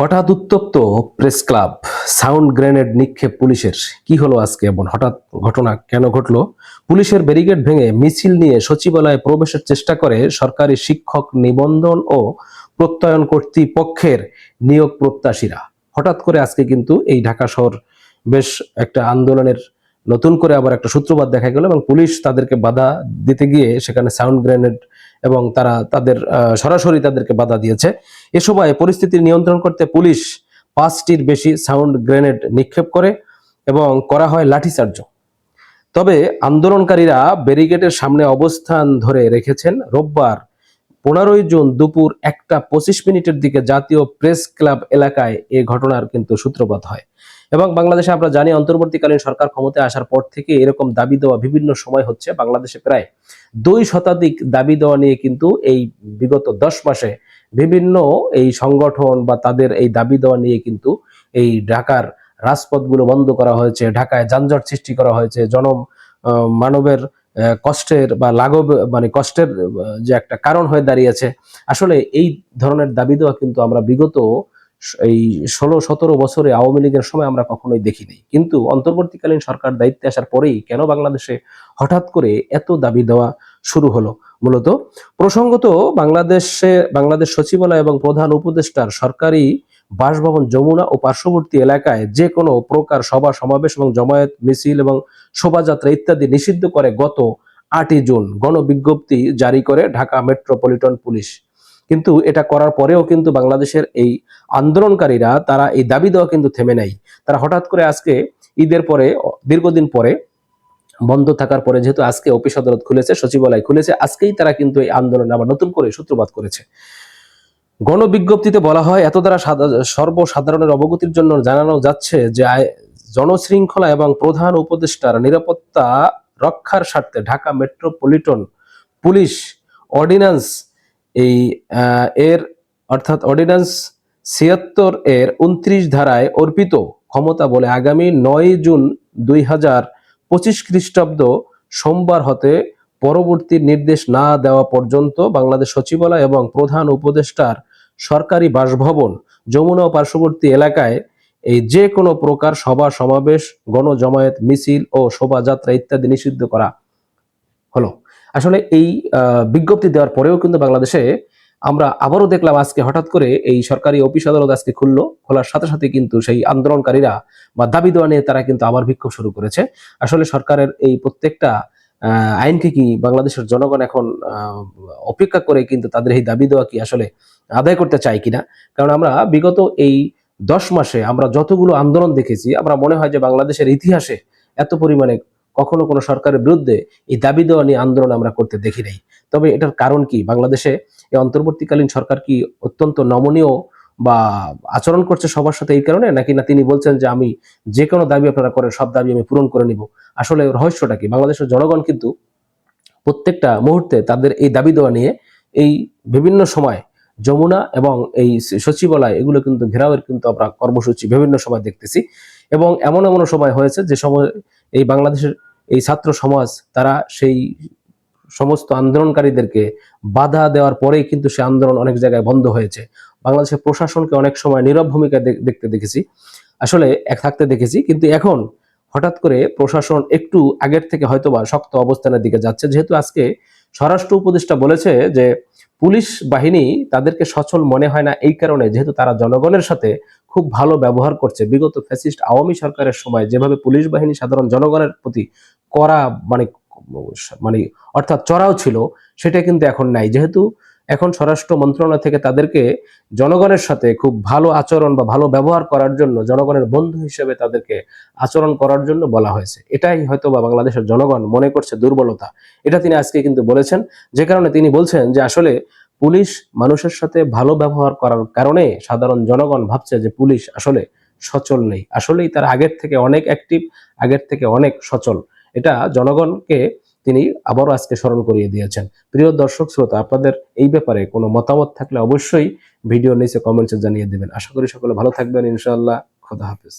হঠাৎ উত্তপ্ত press club, sound grenade নিক্ষেপ পুলিশের। কি হলো আজকে এমন? হঠাৎ ঘটনা কেন ঘটলো? পুলিশের ব্যারিকেড ভেঙে মিছিল নিয়ে সচিবালয়ে প্রবেশের চেষ্টা করে সরকারি শিক্ষক নিবন্ধন ও প্রত্যয়ন কর্তৃপক্ষের নিয়োগ প্রত্যাশীরা। হঠাৎ করে আজকে কিন্তু এই ঢাকা শহর বেশ একটা আন্দোলনের নতুন করে আবার একটা সূত্রপাত দেখা গেল এবং পুলিশ তাদেরকে বাধা দিতে গিয়ে সেখানে সাউন্ড গ্রেনেড এবং তারা তাদের সরাসরি তাদেরকে বাধা দিয়েছে। এ সময় পরিস্থিতি নিয়ন্ত্রণ করতে পুলিশ পাঁচটির বেশি সাউন্ড গ্রেনেড নিক্ষেপ করে এবং করা হয় লাঠিচার্জ। তবে আন্দোলনকারীরা ব্যারিকেডের সামনে অবস্থান ধরে রেখেছেন। রোববার পনেরোই জুন দুপুর একটা পঁচিশ মিনিটের দিকে জাতীয় প্রেস ক্লাব এলাকায় এ ঘটনার কিন্তু সূত্রপাত হয়। এবং বাংলাদেশে আমরা জানি অন্তর্বর্তীকালীন সরকার ক্ষমতায় আসার পর থেকে এরকম দাবি দেওয়া বিভিন্ন সময় হচ্ছে। বাংলাদেশে প্রায় দুই শতাধিক দাবি দেওয়া নিয়ে কিন্তু এই বিগত দশ মাসে বিভিন্ন এই সংগঠন বা তাদের এই দাবি দেওয়া নিয়ে কিন্তু এই ঢাকার রাজপথগুলো বন্ধ করা হয়েছে ঢাকায় যানজট সৃষ্টি করা হয়েছে জন আহ, মানবের কষ্টের বা লাঘব মানে কষ্টের যে একটা কারণ হয়ে দাঁড়িয়েছে। আসলে এই ধরনের দাবি দেওয়া কিন্তু আমরা বিগত এই ষোলো, সতেরো বছরে আওয়ামী লীগের সময় আমরা কখনোই দেখিনি। কিন্তু অন্তর্বর্তীকালীন সরকার দায়িত্বে আসার পরেই কেন বাংলাদেশে হঠাৎ করে এত দাবি দেওয়া শুরু হলো? মূলত প্রসঙ্গত বাংলাদেশে, বাংলাদেশ সচিবালয় এবং প্রধান উপদেষ্টার সরকারি বাসভবন যমুনা ও পার্শ্ববর্তী এলাকায় যে কোনো প্রকার সভা, সমাবেশ এবং জমায়েত, মিছিল এবং শোভাযাত্রা ইত্যাদি নিষিদ্ধ করে গত আটই জুন গণবিজ্ঞপ্তি জারি করে ঢাকা মেট্রোপলিটন পুলিশ। কিন্তু এটা করার পরেও কিন্তু বাংলাদেশের এই আন্দোলনকারীরা তারা এই দাবি দেওয়া কিন্তু থেমে নাই। তারা হঠাৎ করে আজকে ঈদের পরে, দীর্ঘদিন পরে বন্ধ থাকার পরে যেহেতু আজকে অফিস আদালত খুলেছে, সচিবালয় খুলেছে, আজকেই তারা কিন্তু এই আন্দোলনে আবার নতুন করে সূত্রপাত করেছে। গণবিজ্ঞপ্তিতে বলা হয়, এত দ্বারা সর্বসাধারণের অবগতির জন্য জানানো যাচ্ছে যে জনশৃঙ্খলা এবং প্রধান উপদেষ্টার নিরাপত্তা রক্ষার স্বার্থে ঢাকা মেট্রোপলিটন পুলিশ অর্ডিন্যান্স এই এর অর্থাৎ অর্ডিন্যান্স ছিয়াত্তর এর উনত্রিশ ধারায় অর্পিত ক্ষমতা বলে আগামী নয় জুন দুই হাজার পঁচিশ খ্রিস্টাব্দ সোমবার হতে পরবর্তী নির্দেশ না দেওয়া পর্যন্ত বাংলাদেশ সচিবালয় এবং প্রধান উপদেষ্টার সরকারি বাসভবন যমুনা ও পার্শ্ববর্তী এলাকায় এই যে কোনো প্রকার সভা, সমাবেশ, গণজমায়েত, মিছিল ও শোভাযাত্রা ইত্যাদি নিষিদ্ধ করা হলো। আসলে এই বিজ্ঞপ্তি দেওয়ার পরেও কিন্তু বাংলাদেশে আমরা আবারও দেখলাম আজকে হঠাৎ করে এই সরকারি অফিস আদালত আজকে খুললো, খোলার সাথে সাথে কিন্তু সেই আন্দোলনকারীরা বা দাবি দেওয়া নিয়ে তারা কিন্তু আবার বিক্ষোভ শুরু করেছে। আসলে সরকারের এই প্রত্যেকটা আইনকে কি বাংলাদেশের জনগণ এখন অপেক্ষা করে কিন্তু তাদের এই দাবি দেওয়া কি আসলে আদায় করতে চায় কিনা? কারণ আমরা বিগত এই দশ মাসে আমরা যতগুলো আন্দোলন দেখেছি, আমরা মনে হয় যে বাংলাদেশের ইতিহাসে এত পরিমাণে কখনো কোনো সরকারের বিরুদ্ধে এই দাবি দেওয়া নিয়ে আন্দোলন আমরা করতে দেখি নাই। তবে এটার কারণ কি? বাংলাদেশে এই অন্তর্বর্তীকালীন সরকার কি অত্যন্ত নমনীয় বা আচরণ করছে সবার সাথে এই কারণে? নাকি না তিনি বলছেন যে আমি যে কোনো দাবি আপনারা করেন, সব দাবি আমি পূরণ করে নিব? আসলে রহস্যটা কি? বাংলাদেশের জনগণ কিন্তু প্রত্যেকটা মুহূর্তে তাদের এই দাবি দেওয়া নিয়ে এই বিভিন্ন সময় যমুনা এবং এই সচিবালয় এগুলো কিন্তু ঘেরাওয়ের কিন্তু আমরা কর্মসূচি বিভিন্ন সময় দেখতেছি। এবং এমন এমন সময় হয়েছে যে সময় এই বাংলাদেশের এই ছাত্র সমাজ, তারা সেই সমস্ত আন্দোলনকারীদেরকে বাধা দেওয়ার পরেই কিন্তু সে আন্দোলন অনেক জায়গায় বন্ধ হয়েছে। বাংলাদেশের প্রশাসনকে অনেক সময় নীরব ভূমিকা দেখতে দেখেছি। আসলে এক থাকতে দেখেছি, কিন্তু এখন হঠাৎ করে প্রশাসন একটু আগের থেকে হয়তোবা শক্ত অবস্থানের দিকে যাচ্ছে। যেহেতু আজকে স্বরাষ্ট্র উপদেষ্টা বলেছে যে, পুলিশ বাহিনী তাদেরকে সচল মনে হয় না এই কারণে, যেহেতু তারা জনগণের সাথে খুব ভালো ব্যবহার করছে। বিগত ফ্যাসিস্ট আওয়ামী সরকারের সময় যেভাবে পুলিশ বাহিনী সাধারণ জনগণের প্রতি করা মানে মানে অর্থাৎ চড়াও ছিল, সেটা কিন্তু এখন নাই। যেহেতু এখন স্বরাষ্ট্র মন্ত্রণালয় থেকে তাদেরকে জনগণের সাথে খুব ভালো আচরণ বা ভালো ব্যবহার করার জন্য, জনগণের বন্ধু হিসেবে তাদেরকে আচরণ করার জন্য বলা হয়েছে। এটাই হয়তো বা বাংলাদেশের জনগণ মনে করছে দুর্বলতা। এটা তিনি আজকে কিন্তু বলেছেন, যে কারণে তিনি বলছেন যে আসলে পুলিশ মানুষের সাথে ভালো ব্যবহার করার কারণে সাধারণ জনগণ ভাবছে যে পুলিশ আসলে সচল নেই। আসলেই তার আগের থেকে অনেক অ্যাক্টিভ আগের থেকে অনেক সচল। এটা জনগণকে তিনি আবারও আজকে স্মরণ করিয়ে দিয়েছেন। প্রিয় দর্শক, শ্রোতা, আপনাদের এই ব্যাপারে কোনো মতামত থাকলে অবশ্যই ভিডিও নিচে কমেন্টসে জানিয়ে দেবেন। আশা করি সকলে ভালো থাকবেন। ইনশাআল্লাহ, খোদা হাফেজ।